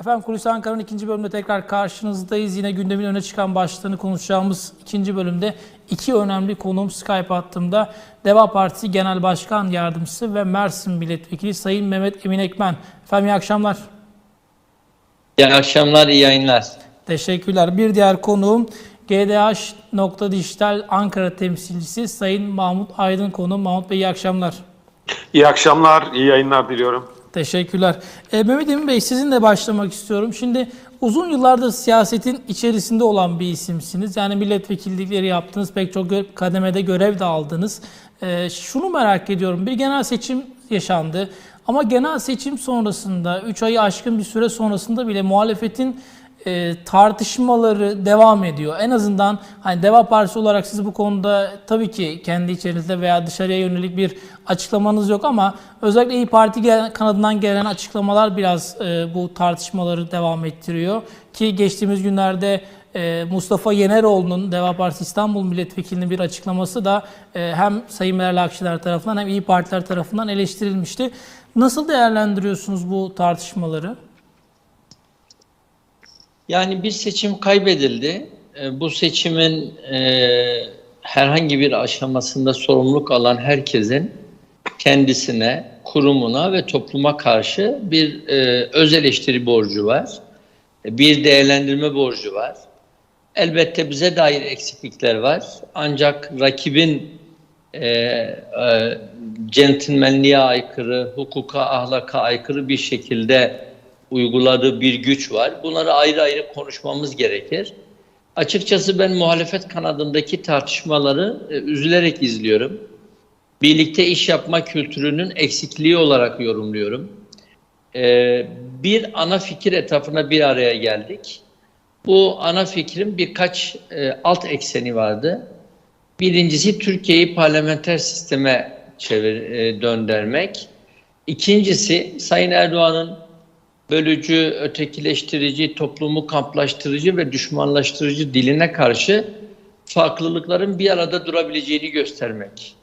Efendim Kulisi Ankara'nın ikinci bölümünde tekrar karşınızdayız. Yine gündemin öne çıkan başlığını konuşacağımız ikinci bölümde iki önemli konuğum Skype hattımda. Deva Partisi Genel Başkan Yardımcısı ve Mersin Milletvekili Sayın Mehmet Emin Ekmen. Efendim iyi akşamlar. İyi akşamlar, iyi yayınlar. Teşekkürler. Bir diğer konuğum GDH Nokta Dijital Ankara temsilcisi Sayın Mahmut Aydın konuğum. Mahmut Bey iyi akşamlar. İyi akşamlar, iyi yayınlar diliyorum. Teşekkürler. E, Mehmet Emin Bey sizinle başlamak istiyorum. Şimdi uzun yıllardır siyasetin içerisinde olan bir isimsiniz. Yani milletvekillikleri yaptınız, pek çok kademede görev de aldınız. E, şunu merak ediyorum. Bir genel seçim yaşandı. Ama genel seçim sonrasında, 3 ayı aşkın bir süre sonrasında bile muhalefetin e, tartışmaları devam ediyor. En azından hani Deva Partisi olarak siz bu konuda tabii ki kendi içerinizde veya dışarıya yönelik bir açıklamanız yok ama özellikle İyi Parti gel- kanadından gelen açıklamalar biraz e, bu tartışmaları devam ettiriyor. Ki geçtiğimiz günlerde e, Mustafa Yeneroğlu'nun Deva Partisi İstanbul Milletvekilinin bir açıklaması da e, hem Sayın Meral Akşener tarafından hem İyi Partiler tarafından eleştirilmişti. Nasıl değerlendiriyorsunuz bu tartışmaları? Yani bir seçim kaybedildi. E, Bu seçimin e, herhangi bir aşamasında sorumluluk alan herkesin kendisine, kurumuna ve topluma karşı bir e, öz eleştiri borcu var. E, Bir değerlendirme borcu var. Elbette bize dair eksiklikler var. Ancak rakibin e, e, centilmenliğe aykırı, hukuka, ahlaka aykırı bir şekilde uyguladığı bir güç var. Bunları ayrı ayrı konuşmamız gerekir. Açıkçası ben muhalefet kanadındaki tartışmaları e, üzülerek izliyorum. Birlikte iş yapma kültürünün eksikliği olarak yorumluyorum. E, bir ana fikir etrafına bir araya geldik. Bu ana fikrin birkaç e, alt ekseni vardı. Birincisi Türkiye'yi parlamenter sisteme çevir, e, döndürmek. İkincisi Sayın Erdoğan'ın bölücü, ötekileştirici, toplumu kamplaştırıcı ve düşmanlaştırıcı diline karşı farklılıkların bir arada durabileceğini göstermek.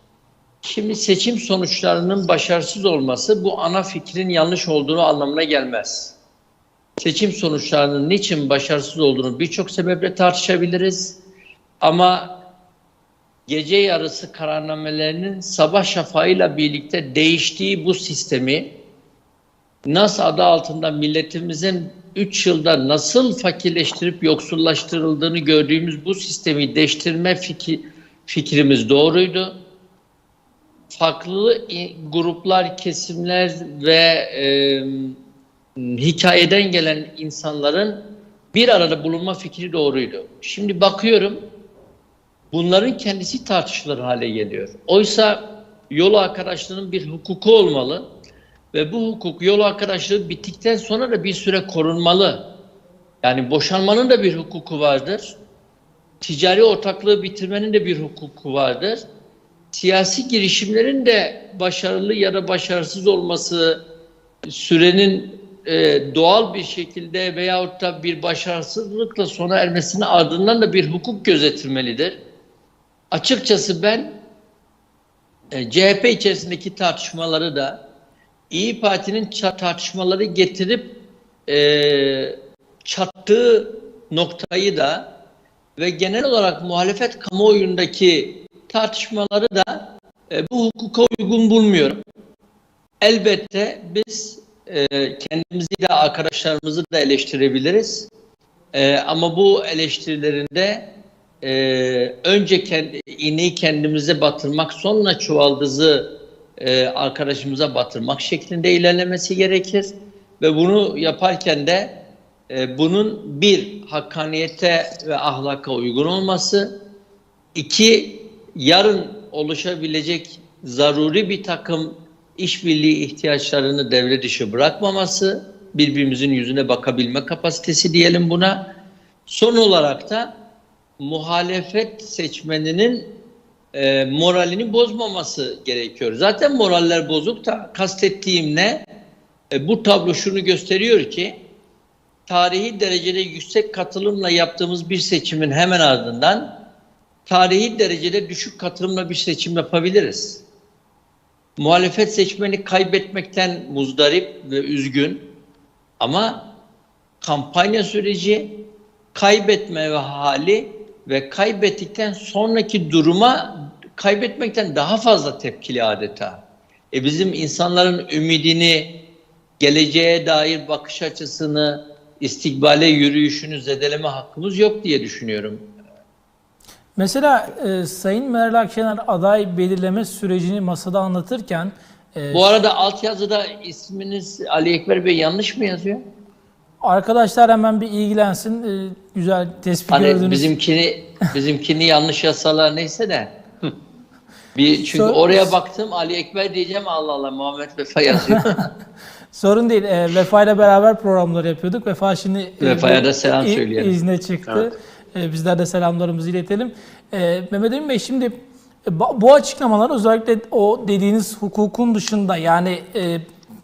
Şimdi seçim sonuçlarının başarısız olması bu ana fikrin yanlış olduğunu anlamına gelmez. Seçim sonuçlarının niçin başarısız olduğunu birçok sebeple tartışabiliriz. Ama gece yarısı kararnamelerinin sabah şafağıyla birlikte değiştiği bu sistemi NAS adı altında milletimizin 3 yılda nasıl fakirleştirip yoksullaştırıldığını gördüğümüz bu sistemi değiştirme fikri, fikrimiz doğruydu. Farklı gruplar, kesimler ve e, hikayeden gelen insanların bir arada bulunma fikri doğruydu. Şimdi bakıyorum bunların kendisi tartışılır hale geliyor. Oysa yol arkadaşlığının bir hukuku olmalı ve bu hukuk yol arkadaşlığı bittikten sonra da bir süre korunmalı. Yani boşanmanın da bir hukuku vardır. Ticari ortaklığı bitirmenin de bir hukuku vardır. Siyasi girişimlerin de başarılı ya da başarısız olması sürenin e, doğal bir şekilde veyahut da bir başarısızlıkla sona ermesinin ardından da bir hukuk gözetilmelidir. Açıkçası ben e, CHP içerisindeki tartışmaları da İyi Parti'nin tartışmaları getirip e, çattığı noktayı da ve genel olarak muhalefet kamuoyundaki tartışmaları da e, bu hukuka uygun bulmuyorum. Elbette biz e, kendimizi de arkadaşlarımızı da eleştirebiliriz. E, ama bu eleştirilerinde e, önce kendi, iğneyi kendimize batırmak sonra çuvaldızı e, arkadaşımıza batırmak şeklinde ilerlemesi gerekir. Ve bunu yaparken de e, bunun bir hakkaniyete ve ahlaka uygun olması, iki yarın oluşabilecek zaruri bir takım işbirliği ihtiyaçlarını devre dışı bırakmaması, birbirimizin yüzüne bakabilme kapasitesi diyelim buna. Son olarak da muhalefet seçmeninin e, moralini bozmaması gerekiyor. Zaten moraller bozuk da kastettiğim ne? E, bu tablo şunu gösteriyor ki tarihi derecede yüksek katılımla yaptığımız bir seçimin hemen ardından tarihi derecede düşük katılımla bir seçim yapabiliriz. Muhalefet seçmeni kaybetmekten muzdarip ve üzgün ama kampanya süreci, kaybetme ve hali ve kaybettikten sonraki duruma kaybetmekten daha fazla tepkili adeta. E bizim insanların ümidini, geleceğe dair bakış açısını, istikbale yürüyüşünü zedeleme hakkımız yok diye düşünüyorum. Mesela e, Sayın Meral Akşener aday belirleme sürecini masada anlatırken e, Bu arada altyazıda isminiz Ali Ekber Bey yanlış mı yazıyor? arkadaşlar hemen bir ilgilensin. E, güzel tespit Hani gördünüz. bizimkini bizimkini yanlış yazsalar neyse de. Bir çünkü Sor- oraya baktım Ali Ekber diyeceğim Allah Allah Muhammed Vefa yazıyor. Sorun değil. E, Vefa ile beraber programları yapıyorduk. Vefa şimdi e, Vefa'ya da selam söyleyelim. izne çıktı. E, bizler de selamlarımızı iletelim. E, Mehmet Emin Bey şimdi e, bu açıklamalar özellikle o dediğiniz hukukun dışında yani e,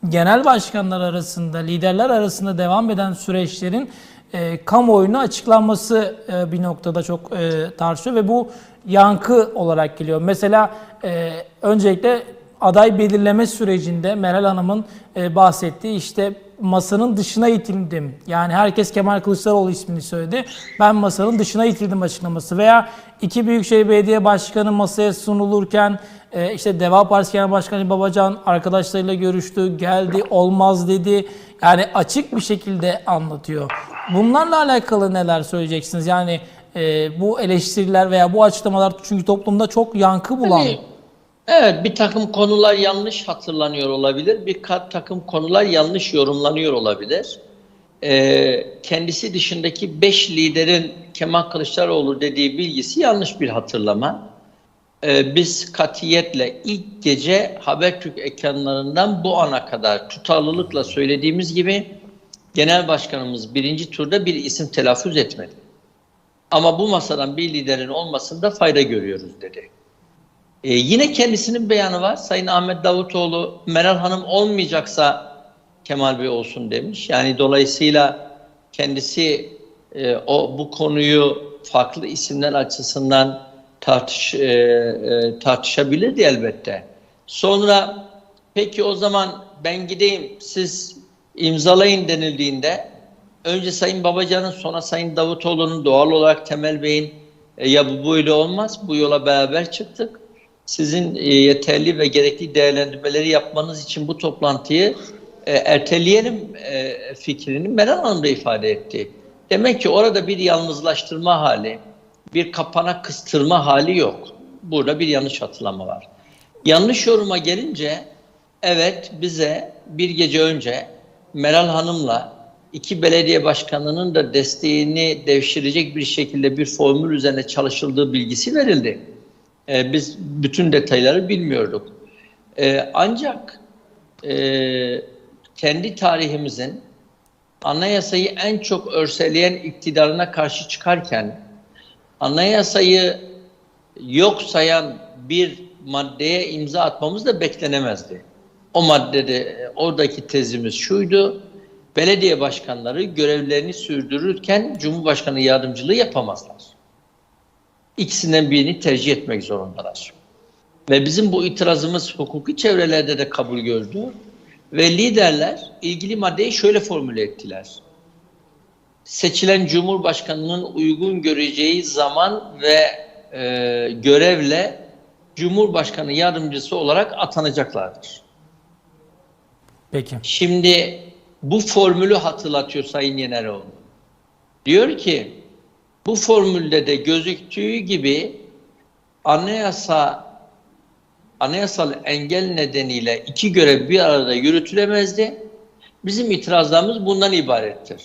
genel başkanlar arasında, liderler arasında devam eden süreçlerin e, kamuoyuna açıklanması e, bir noktada çok e, tartışıyor ve bu yankı olarak geliyor. Mesela e, öncelikle aday belirleme sürecinde Meral Hanım'ın e, bahsettiği işte masanın dışına itildim. Yani herkes Kemal Kılıçdaroğlu ismini söyledi. Ben masanın dışına itildim açıklaması veya iki Büyükşehir Belediye Başkanı masaya sunulurken e, işte Deva Partisi Genel Başkanı Babacan arkadaşlarıyla görüştü, geldi, olmaz dedi. Yani açık bir şekilde anlatıyor. Bunlarla alakalı neler söyleyeceksiniz? Yani e, bu eleştiriler veya bu açıklamalar çünkü toplumda çok yankı bulan. Hani, evet bir takım konular yanlış hatırlanıyor olabilir. Bir takım konular yanlış yorumlanıyor olabilir. Ee, kendisi dışındaki beş liderin Kemal Kılıçdaroğlu dediği bilgisi yanlış bir hatırlama. Ee, biz katiyetle ilk gece Habertürk ekranlarından bu ana kadar tutarlılıkla söylediğimiz gibi Genel Başkanımız birinci turda bir isim telaffuz etmedi. Ama bu masadan bir liderin olmasında fayda görüyoruz dedi. Ee, yine kendisinin beyanı var. Sayın Ahmet Davutoğlu Meral Hanım olmayacaksa Kemal Bey olsun demiş. Yani dolayısıyla kendisi e, o bu konuyu farklı isimler açısından tartış e, e, tartışabilirdi elbette. Sonra peki o zaman ben gideyim siz imzalayın denildiğinde önce Sayın Babacan'ın sonra Sayın Davutoğlu'nun doğal olarak Temel Bey'in e, ya bu böyle olmaz bu yola beraber çıktık. Sizin e, yeterli ve gerekli değerlendirmeleri yapmanız için bu toplantıyı e, erteleyelim e, fikrini Meral Hanım da ifade etti. Demek ki orada bir yalnızlaştırma hali, bir kapana kıstırma hali yok. Burada bir yanlış hatırlama var. Yanlış yoruma gelince evet bize bir gece önce Meral Hanım'la iki belediye başkanının da desteğini devşirecek bir şekilde bir formül üzerine çalışıldığı bilgisi verildi. Ee, biz bütün detayları bilmiyorduk. Ee, ancak e, kendi tarihimizin anayasayı en çok örseleyen iktidarına karşı çıkarken anayasayı yok sayan bir maddeye imza atmamız da beklenemezdi. O maddede e, oradaki tezimiz şuydu. Belediye başkanları görevlerini sürdürürken Cumhurbaşkanı yardımcılığı yapamazlar. İkisinden birini tercih etmek zorundalar. Ve bizim bu itirazımız hukuki çevrelerde de kabul gördü. Ve liderler ilgili maddeyi şöyle formüle ettiler. Seçilen Cumhurbaşkanının uygun göreceği zaman ve e, görevle Cumhurbaşkanı yardımcısı olarak atanacaklardır. Peki. Şimdi bu formülü hatırlatıyor Sayın Yeneroğlu. Diyor ki bu formülde de gözüktüğü gibi anayasa anayasal engel nedeniyle iki görev bir arada yürütülemezdi. Bizim itirazlarımız bundan ibarettir.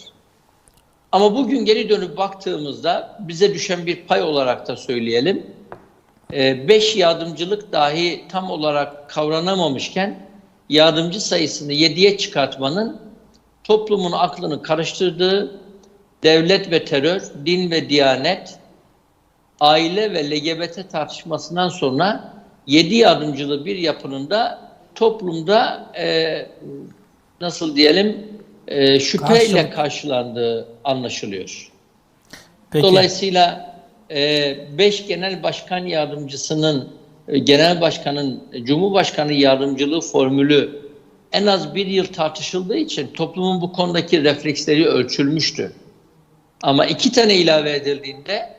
Ama bugün geri dönüp baktığımızda bize düşen bir pay olarak da söyleyelim. Ee, Beş yardımcılık dahi tam olarak kavranamamışken yardımcı sayısını yediye çıkartmanın toplumun aklını karıştırdığı devlet ve terör, din ve diyanet, aile ve LGBT tartışmasından sonra yedi yardımcılı bir yapının da toplumda e, nasıl diyelim e, şüpheyle Karşılık. karşılandığı anlaşılıyor. Peki. Dolayısıyla e, beş genel başkan yardımcısının, e, genel başkanın, cumhurbaşkanı yardımcılığı formülü en az bir yıl tartışıldığı için toplumun bu konudaki refleksleri ölçülmüştü. Ama iki tane ilave edildiğinde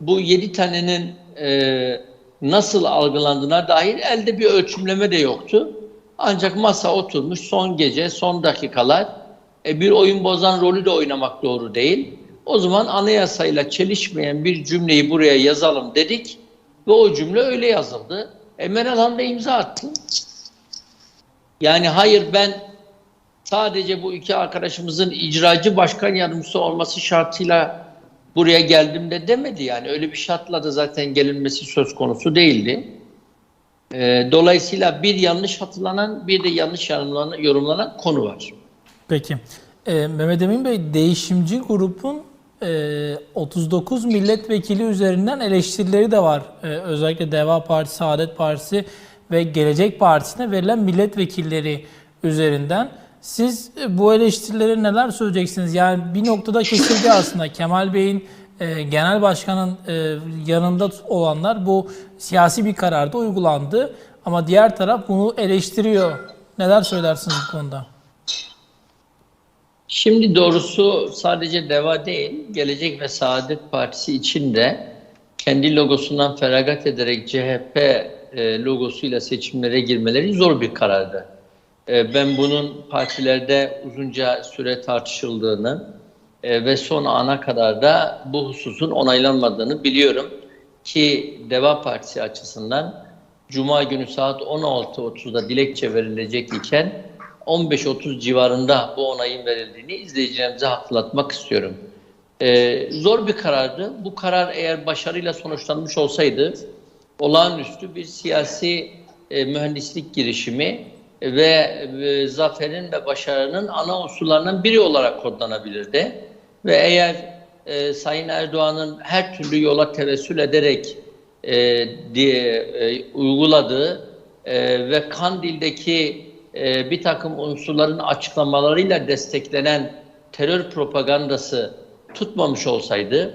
bu yedi tanenin e, nasıl algılandığına dair elde bir ölçümleme de yoktu. Ancak masa oturmuş son gece, son dakikalar e, bir oyun bozan rolü de oynamak doğru değil. O zaman anayasayla çelişmeyen bir cümleyi buraya yazalım dedik ve o cümle öyle yazıldı. E, Meral Hanım da imza attı. Yani hayır ben sadece bu iki arkadaşımızın icracı başkan yardımcısı olması şartıyla buraya geldim de demedi yani. Öyle bir şartla da zaten gelinmesi söz konusu değildi. Ee, dolayısıyla bir yanlış hatırlanan bir de yanlış yorumlanan, yorumlanan konu var. Peki. Ee, Mehmet Emin Bey, değişimci grubun e, 39 milletvekili üzerinden eleştirileri de var. Ee, özellikle Deva Partisi, Saadet Partisi ve Gelecek Partisi'ne verilen milletvekilleri üzerinden. Siz e, bu eleştirileri neler söyleyeceksiniz? Yani bir noktada kesildi aslında. Kemal Bey'in e, genel başkanın e, yanında olanlar bu siyasi bir kararda uygulandı. Ama diğer taraf bunu eleştiriyor. Neler söylersiniz bu konuda? Şimdi doğrusu sadece DEVA değil, Gelecek ve Saadet Partisi için de kendi logosundan feragat ederek CHP e, logosuyla seçimlere girmeleri zor bir karardı. E, ben bunun partilerde uzunca süre tartışıldığını e, ve son ana kadar da bu hususun onaylanmadığını biliyorum ki Deva Partisi açısından Cuma günü saat 16.30'da dilekçe verilecek iken 15.30 civarında bu onayın verildiğini izleyicilerimize hatırlatmak istiyorum. Ee, zor bir karardı. Bu karar eğer başarıyla sonuçlanmış olsaydı olağanüstü bir siyasi e, mühendislik girişimi ve e, zaferin ve başarının ana unsurlarından biri olarak kodlanabilirdi. Ve eğer e, Sayın Erdoğan'ın her türlü yola tevessül ederek e, diye e, uyguladığı e, ve Kandil'deki e, bir takım unsurların açıklamalarıyla desteklenen terör propagandası tutmamış olsaydı,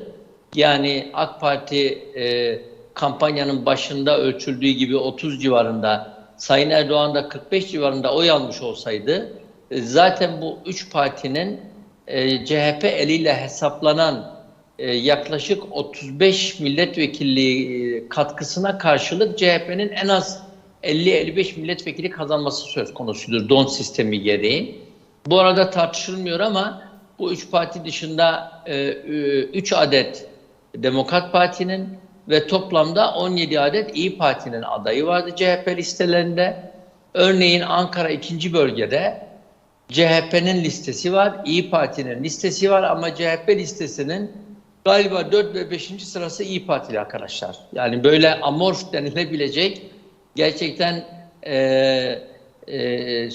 yani AK Parti e, kampanyanın başında ölçüldüğü gibi 30 civarında, Sayın Erdoğan da 45 civarında oy almış olsaydı, e, zaten bu üç partinin e, CHP eliyle hesaplanan e, yaklaşık 35 milletvekilliği e, katkısına karşılık CHP'nin en az 50-55 milletvekili kazanması söz konusudur don sistemi gereği. Bu arada tartışılmıyor ama bu üç parti dışında 3 adet Demokrat Parti'nin ve toplamda 17 adet İyi Parti'nin adayı vardı CHP listelerinde. Örneğin Ankara 2. bölgede CHP'nin listesi var, İyi Parti'nin listesi var ama CHP listesinin galiba 4 ve 5. sırası İyi Partili arkadaşlar. Yani böyle amorf denilebilecek gerçekten e, e,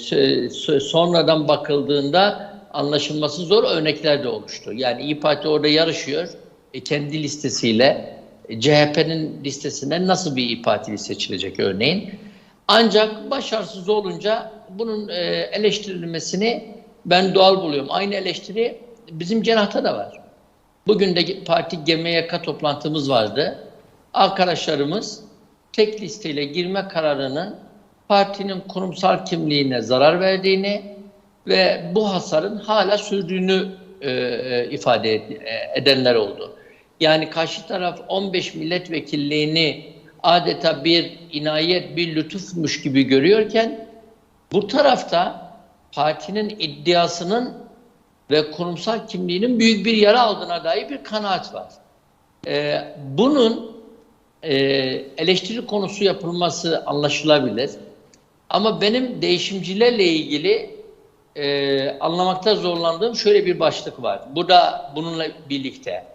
sonradan bakıldığında anlaşılması zor örnekler de oluştu. Yani İyi Parti orada yarışıyor. E, kendi listesiyle CHP'nin listesinden nasıl bir İyi Partili seçilecek örneğin. Ancak başarısız olunca bunun e, eleştirilmesini ben doğal buluyorum. Aynı eleştiri bizim cenahta da var. Bugün de parti GMYK toplantımız vardı. Arkadaşlarımız tek listeyle girme kararının partinin kurumsal kimliğine zarar verdiğini ve bu hasarın hala sürdüğünü e, e, ifade e, edenler oldu. Yani karşı taraf 15 milletvekilliğini adeta bir inayet, bir lütufmuş gibi görüyorken bu tarafta partinin iddiasının ve kurumsal kimliğinin büyük bir yara aldığına dair bir kanaat var. Ee, bunun e, eleştiri konusu yapılması anlaşılabilir. Ama benim değişimcilerle ilgili e, anlamakta zorlandığım şöyle bir başlık var. Bu da bununla birlikte.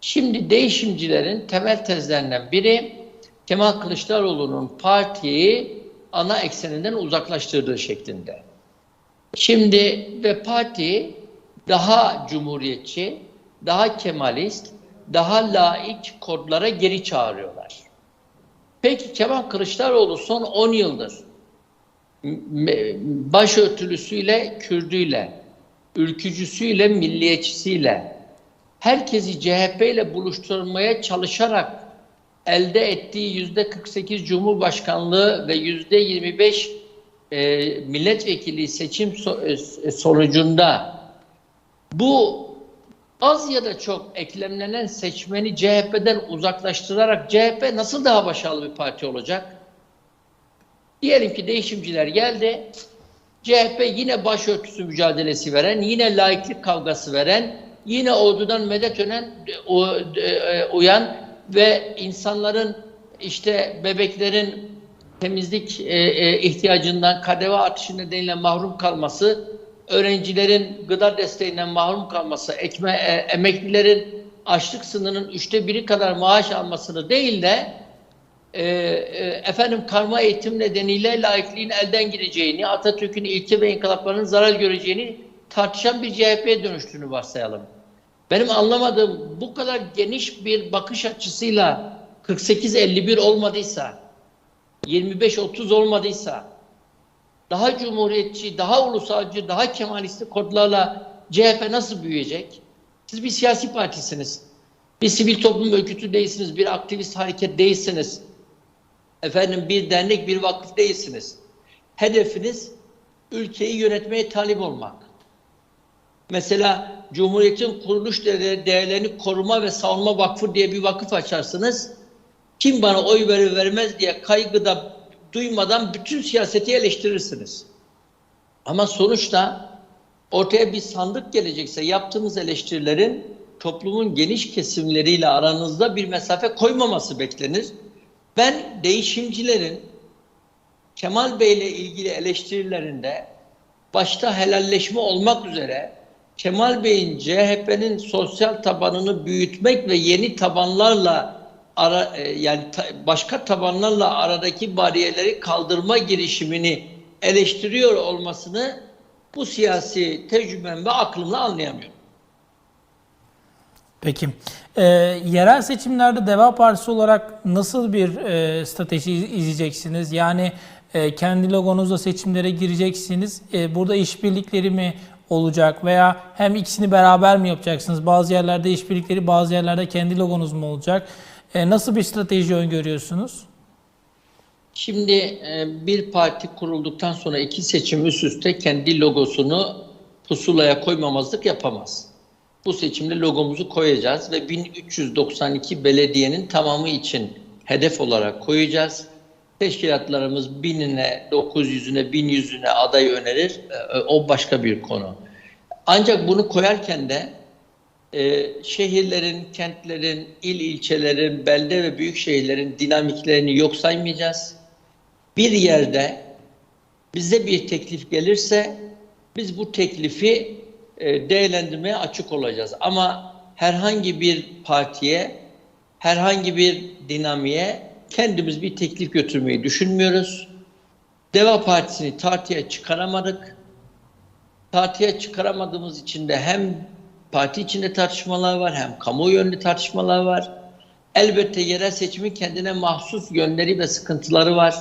Şimdi değişimcilerin temel tezlerinden biri Kemal Kılıçdaroğlu'nun partiyi ana ekseninden uzaklaştırdığı şeklinde. Şimdi ve parti daha cumhuriyetçi, daha kemalist, daha laik kodlara geri çağırıyorlar. Peki Kemal Kılıçdaroğlu son 10 yıldır başörtülüsüyle, Kürdüyle, ülkücüsüyle, milliyetçisiyle herkesi CHP ile buluşturmaya çalışarak elde ettiği yüzde 48 Cumhurbaşkanlığı ve yüzde 25 e, milletvekili seçim so- e, sonucunda bu az ya da çok eklemlenen seçmeni CHP'den uzaklaştırarak CHP nasıl daha başarılı bir parti olacak? Diyelim ki değişimciler geldi. CHP yine başörtüsü mücadelesi veren, yine laiklik kavgası veren, yine ordudan medet önen, o- e, uyan ve insanların işte bebeklerin temizlik e, e, ihtiyacından kadeve artışı nedeniyle mahrum kalması, öğrencilerin gıda desteğinden mahrum kalması, ekme, e, emeklilerin açlık sınırının üçte biri kadar maaş almasını değil de e, e, efendim karma eğitim nedeniyle laikliğin elden gideceğini, Atatürk'ün ilke ve inkılaplarının zarar göreceğini tartışan bir CHP'ye dönüştüğünü varsayalım. Benim anlamadığım bu kadar geniş bir bakış açısıyla 48-51 olmadıysa, 25-30 olmadıysa, daha cumhuriyetçi, daha ulusalcı, daha kemalist kodlarla CHP nasıl büyüyecek? Siz bir siyasi partisiniz. Bir sivil toplum örgütü değilsiniz, bir aktivist hareket değilsiniz. Efendim bir dernek, bir vakıf değilsiniz. Hedefiniz ülkeyi yönetmeye talip olmak. Mesela Cumhuriyet'in kuruluş değerleri- değerlerini koruma ve savunma vakfı diye bir vakıf açarsınız. Kim bana oy verir vermez diye kaygıda duymadan bütün siyaseti eleştirirsiniz. Ama sonuçta ortaya bir sandık gelecekse yaptığınız eleştirilerin toplumun geniş kesimleriyle aranızda bir mesafe koymaması beklenir. Ben değişimcilerin Kemal Bey ile ilgili eleştirilerinde başta helalleşme olmak üzere Kemal Bey'in CHP'nin sosyal tabanını büyütmek ve yeni tabanlarla ara, e, yani başka tabanlarla aradaki bariyerleri kaldırma girişimini eleştiriyor olmasını bu siyasi tecrübem ve aklımla anlayamıyorum. Peki. Ee, yerel seçimlerde Deva Partisi olarak nasıl bir e, strateji iz- izleyeceksiniz? Yani e, kendi logonuzla seçimlere gireceksiniz. E, burada işbirlikleri mi olacak veya hem ikisini beraber mi yapacaksınız? Bazı yerlerde işbirlikleri, bazı yerlerde kendi logonuz mu olacak? E, nasıl bir strateji öngörüyorsunuz? Şimdi e, bir parti kurulduktan sonra iki seçim üst üste kendi logosunu pusulaya koymamazlık yapamaz. Bu seçimde logomuzu koyacağız ve 1392 belediyenin tamamı için hedef olarak koyacağız. Teşkilatlarımız binine, 900'üne, 1100'üne aday önerir. E, O başka bir konu. Ancak bunu koyarken de e, şehirlerin, kentlerin, il ilçelerin, belde ve büyük şehirlerin dinamiklerini yok saymayacağız. Bir yerde bize bir teklif gelirse biz bu teklifi e, değerlendirmeye açık olacağız. Ama herhangi bir partiye, herhangi bir dinamiğe kendimiz bir teklif götürmeyi düşünmüyoruz. Deva Partisi'ni tartıya çıkaramadık. Tartıya çıkaramadığımız için de hem parti içinde tartışmalar var hem kamuoyu yönlü tartışmalar var. Elbette yerel seçimin kendine mahsus yönleri ve sıkıntıları var.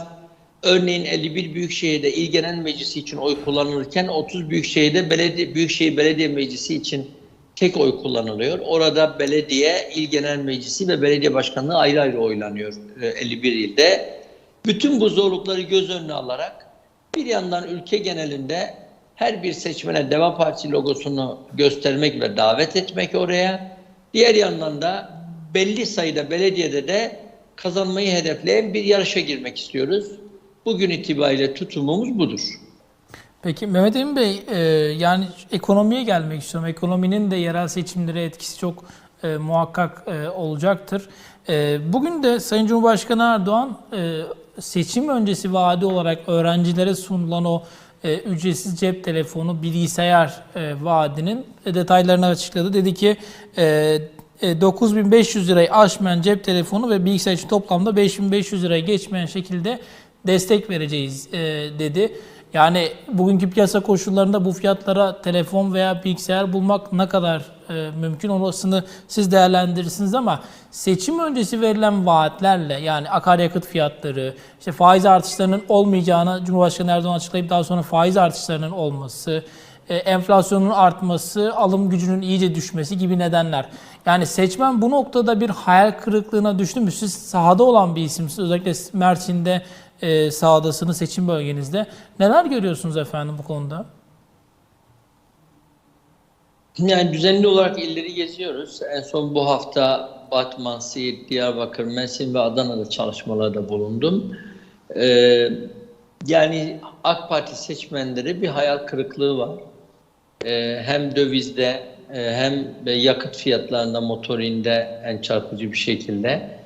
Örneğin 51 Büyükşehir'de İl Genel Meclisi için oy kullanılırken 30 Büyükşehir'de belediye, Büyükşehir Belediye Meclisi için tek oy kullanılıyor. Orada belediye, İl Genel Meclisi ve belediye başkanlığı ayrı ayrı oylanıyor e, 51 ilde. Bütün bu zorlukları göz önüne alarak bir yandan ülke genelinde her bir seçmene Deva Partisi logosunu göstermek ve davet etmek oraya. Diğer yandan da belli sayıda belediyede de kazanmayı hedefleyen bir yarışa girmek istiyoruz. Bugün itibariyle tutumumuz budur. Peki Mehmet Emin Bey, e, yani ekonomiye gelmek istiyorum. Ekonominin de yerel seçimlere etkisi çok e, muhakkak e, olacaktır. E, bugün de Sayın Cumhurbaşkanı Erdoğan e, seçim öncesi vaadi olarak öğrencilere sunulan o e, ücretsiz cep telefonu, bilgisayar e, vaadinin e, detaylarını açıkladı. Dedi ki e, e, 9500 lirayı aşmayan cep telefonu ve bilgisayar için toplamda 5500 liraya geçmeyen şekilde destek vereceğiz e, dedi. Yani bugünkü piyasa koşullarında bu fiyatlara telefon veya bilgisayar bulmak ne kadar e, mümkün orasını siz değerlendirirsiniz ama seçim öncesi verilen vaatlerle yani akaryakıt fiyatları, işte faiz artışlarının olmayacağını Cumhurbaşkanı Erdoğan açıklayıp daha sonra faiz artışlarının olması, e, enflasyonun artması, alım gücünün iyice düşmesi gibi nedenler. Yani seçmen bu noktada bir hayal kırıklığına düştü mü? Siz sahada olan bir isimsiniz. Özellikle Mersin'de e, sahadasınız seçim bölgenizde. Neler görüyorsunuz efendim bu konuda? Yani düzenli olarak illeri geziyoruz. En son bu hafta Batman, Siirt, Diyarbakır, Mersin ve Adana'da çalışmalarda bulundum. Ee, yani AK Parti seçmenleri bir hayal kırıklığı var. Ee, hem dövizde e, hem yakıt fiyatlarında, motorinde en çarpıcı bir şekilde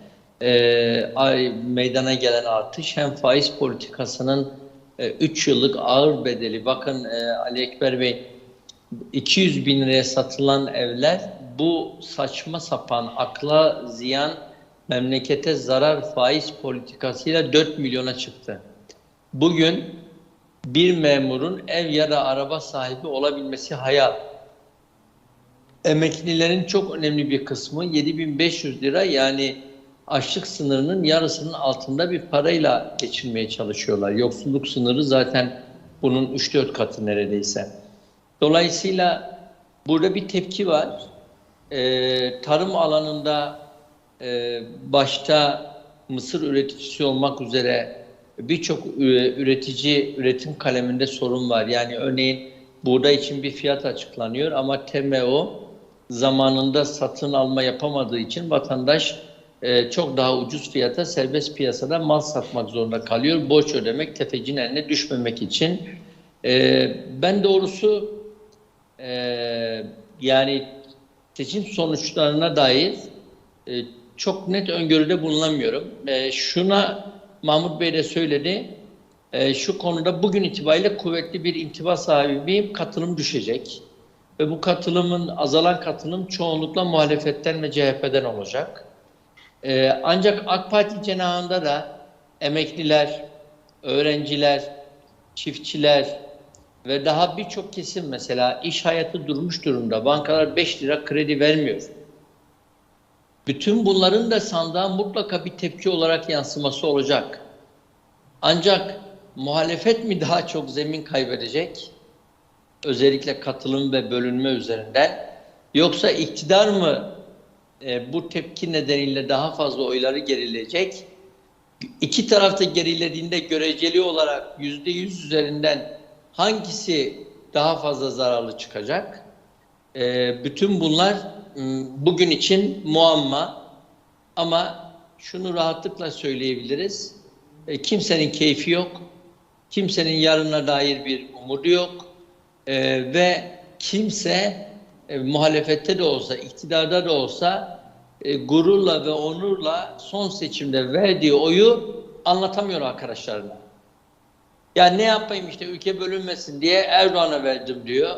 e, meydana gelen artış hem faiz politikasının 3 yıllık ağır bedeli. Bakın e, Ali Ekber Bey 200 bin liraya satılan evler bu saçma sapan akla ziyan memlekete zarar faiz politikasıyla 4 milyona çıktı. Bugün bir memurun ev ya da araba sahibi olabilmesi hayal. Emeklilerin çok önemli bir kısmı 7500 lira yani açlık sınırının yarısının altında bir parayla geçinmeye çalışıyorlar. Yoksulluk sınırı zaten bunun 3-4 katı neredeyse. Dolayısıyla burada bir tepki var. Ee, tarım alanında e, başta mısır üreticisi olmak üzere birçok üretici üretim kaleminde sorun var. Yani örneğin buğday için bir fiyat açıklanıyor ama TMO zamanında satın alma yapamadığı için vatandaş e, çok daha ucuz fiyata serbest piyasada mal satmak zorunda kalıyor. Borç ödemek tefecinin eline düşmemek için. E, ben doğrusu ee, yani seçim sonuçlarına dair e, çok net öngörüde bulunamıyorum. E, şuna Mahmut Bey de söyledi. E, şu konuda bugün itibariyle kuvvetli bir intiba sahibiyim. Katılım düşecek. Ve bu katılımın azalan katılım çoğunlukla muhalefetten ve CHP'den olacak. E, ancak AK Parti cenahında da emekliler, öğrenciler, çiftçiler, ve daha birçok kesim mesela iş hayatı durmuş durumda. Bankalar 5 lira kredi vermiyor. Bütün bunların da sandığa mutlaka bir tepki olarak yansıması olacak. Ancak muhalefet mi daha çok zemin kaybedecek? Özellikle katılım ve bölünme üzerinden. Yoksa iktidar mı e, bu tepki nedeniyle daha fazla oyları gerileyecek? İki tarafta gerilediğinde göreceli olarak yüzde yüz üzerinden hangisi daha fazla zararlı çıkacak? Ee, bütün bunlar bugün için muamma ama şunu rahatlıkla söyleyebiliriz. E, kimsenin keyfi yok. Kimsenin yarına dair bir umudu yok. E, ve kimse e, muhalefette de olsa, iktidarda da olsa e, gururla ve onurla son seçimde verdiği oyu anlatamıyor arkadaşlarına. Ya ne yapayım işte ülke bölünmesin diye Erdoğan'a verdim diyor.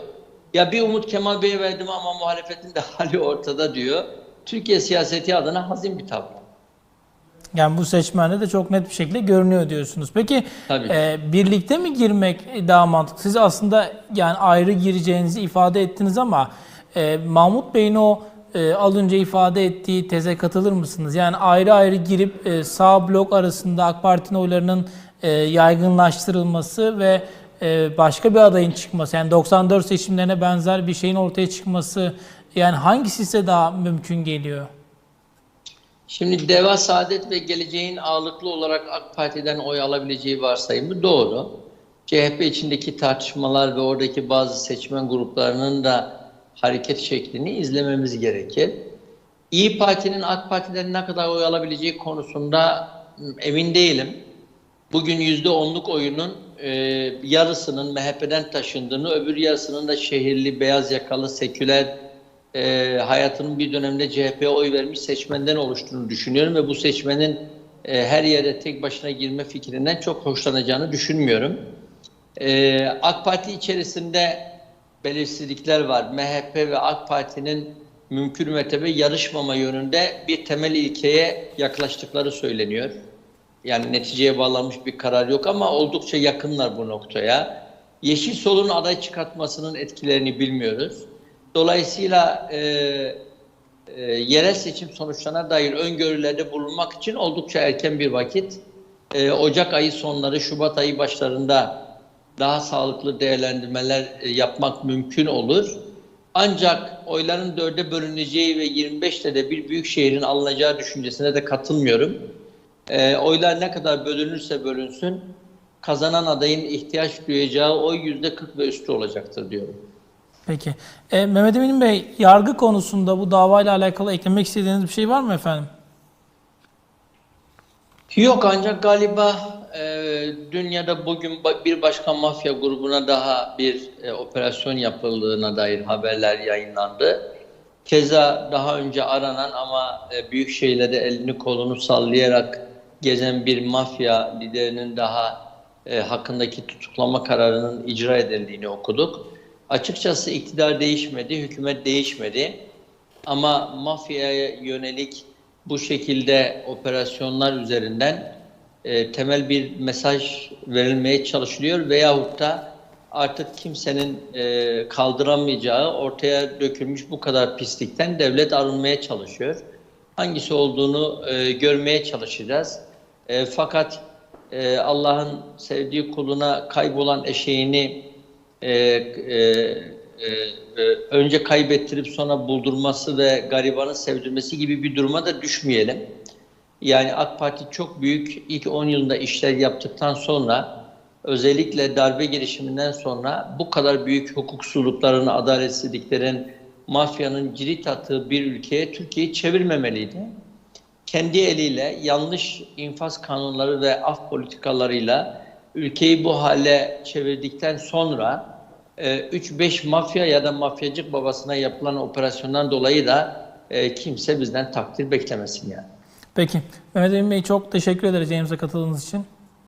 Ya bir Umut Kemal Bey'e verdim ama muhalefetin de hali ortada diyor. Türkiye siyaseti adına hazin bir tablo. Yani bu seçmende de çok net bir şekilde görünüyor diyorsunuz. Peki Tabii. e, birlikte mi girmek daha mantıklı? Siz aslında yani ayrı gireceğinizi ifade ettiniz ama e, Mahmut Bey'in o e, az önce ifade ettiği teze katılır mısınız? Yani ayrı ayrı girip e, sağ blok arasında AK Parti'nin oylarının e, yaygınlaştırılması ve e, başka bir adayın çıkması yani 94 seçimlerine benzer bir şeyin ortaya çıkması yani hangisi size daha mümkün geliyor? Şimdi Deva Saadet ve Geleceğin ağırlıklı olarak AK Parti'den oy alabileceği varsayımı doğru. CHP içindeki tartışmalar ve oradaki bazı seçmen gruplarının da hareket şeklini izlememiz gerekir. İyi Parti'nin AK Parti'den ne kadar oy alabileceği konusunda emin değilim. Bugün yüzde onluk oyunun e, yarısının MHP'den taşındığını, öbür yarısının da şehirli, beyaz yakalı, seküler e, hayatının bir dönemde CHP'ye oy vermiş seçmenden oluştuğunu düşünüyorum ve bu seçmenin e, her yere tek başına girme fikrinden çok hoşlanacağını düşünmüyorum. E, AK Parti içerisinde belirsizlikler var. MHP ve AK Parti'nin mümkün mertebe yarışmama yönünde bir temel ilkeye yaklaştıkları söyleniyor. Yani neticeye bağlanmış bir karar yok ama oldukça yakınlar bu noktaya. Yeşil Sol'un aday çıkartmasının etkilerini bilmiyoruz. Dolayısıyla e, e, yerel seçim sonuçlarına dair öngörülerde bulunmak için oldukça erken bir vakit. E, Ocak ayı sonları, Şubat ayı başlarında daha sağlıklı değerlendirmeler e, yapmak mümkün olur. Ancak oyların dörde bölüneceği ve 25'te de bir büyük şehrin alınacağı düşüncesine de katılmıyorum. E, oylar ne kadar bölünürse bölünsün kazanan adayın ihtiyaç duyacağı oy yüzde 40 ve üstü olacaktır diyorum. Peki. E, Mehmet Emin Bey, yargı konusunda bu davayla alakalı eklemek istediğiniz bir şey var mı efendim? Yok ancak galiba e, dünyada bugün ba- bir başka mafya grubuna daha bir e, operasyon yapıldığına dair haberler yayınlandı. Keza daha önce aranan ama e, büyük şeylere elini kolunu sallayarak gezen bir mafya liderinin daha e, hakkındaki tutuklama kararının icra edildiğini okuduk. Açıkçası iktidar değişmedi, hükümet değişmedi. Ama mafyaya yönelik bu şekilde operasyonlar üzerinden e, temel bir mesaj verilmeye çalışılıyor veyahut da artık kimsenin e, kaldıramayacağı ortaya dökülmüş bu kadar pislikten devlet arınmaya çalışıyor. Hangisi olduğunu e, görmeye çalışacağız. E, fakat e, Allah'ın sevdiği kuluna kaybolan eşeğini e, e, e, e, önce kaybettirip sonra buldurması ve garibanı sevdirmesi gibi bir duruma da düşmeyelim. Yani AK Parti çok büyük ilk 10 yılında işler yaptıktan sonra özellikle darbe girişiminden sonra bu kadar büyük hukuksuzlukların, adaletsizliklerin, mafyanın cirit attığı bir ülkeye Türkiye'yi çevirmemeliydi. Kendi eliyle yanlış infaz kanunları ve af politikalarıyla ülkeyi bu hale çevirdikten sonra e, 3-5 mafya ya da mafyacık babasına yapılan operasyondan dolayı da e, kimse bizden takdir beklemesin yani. Peki. Mehmet Emin Bey çok teşekkür ederiz yayınımıza katıldığınız için.